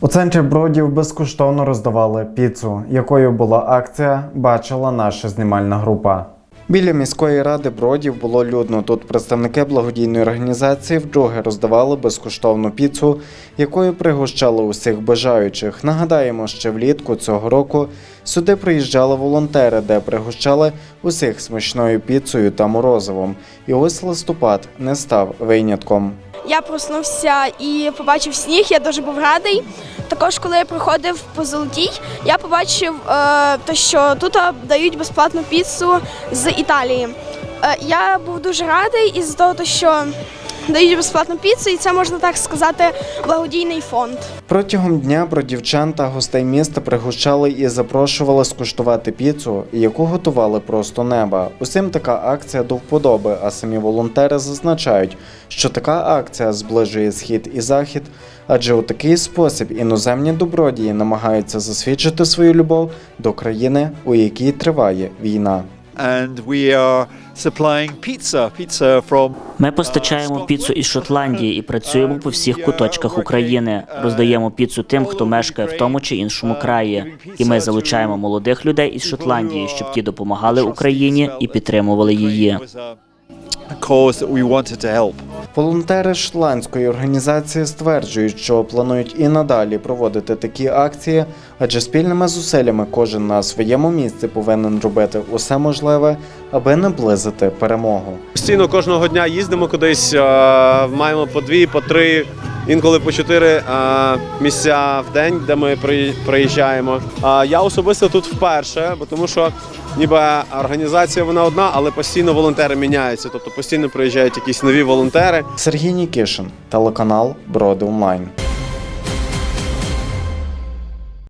У центрі бродів безкоштовно роздавали піцу, якою була акція, бачила наша знімальна група. Біля міської ради бродів було людно. Тут представники благодійної організації вдруге роздавали безкоштовну піцу, якою пригощали усіх бажаючих. Нагадаємо, ще влітку цього року сюди приїжджали волонтери, де пригощали усіх смачною піцею та морозивом. І ось листопад не став винятком. Я проснувся і побачив сніг, я дуже був радий. Також, коли я проходив по золотій, я побачив, е, те, що тут дають безплатну піцу з Італії. Е, я був дуже радий із того, що дають безплатну піцу, і це можна так сказати благодійний фонд. Протягом дня бродівчан та гостей міста пригощали і запрошували скуштувати піцу, яку готували просто неба. Усім така акція до вподоби, а самі волонтери зазначають, що така акція зближує схід і захід, адже у такий спосіб іноземні добродії намагаються засвідчити свою любов до країни, у якій триває війна. And we are supplying pizza, pizza from Ми постачаємо піцу із Шотландії і працюємо по всіх куточках України. Роздаємо піцу тим, хто мешкає в тому чи іншому краї. І ми залучаємо молодих людей із Шотландії, щоб ті допомагали Україні і підтримували її. cause that we wanted to help. Волонтери Шландської організації стверджують, що планують і надалі проводити такі акції, адже спільними зусиллями кожен на своєму місці повинен робити усе можливе, аби наблизити перемогу. Постійно кожного дня їздимо кудись, маємо по дві, по три, інколи по чотири місця в день, де ми при- приїжджаємо. А Я особисто тут вперше, бо тому що ніби організація вона одна, але постійно волонтери міняються. Тобто постійно приїжджають якісь нові волонтери. Сергій Нікішин, телеканал Броди Онлайн.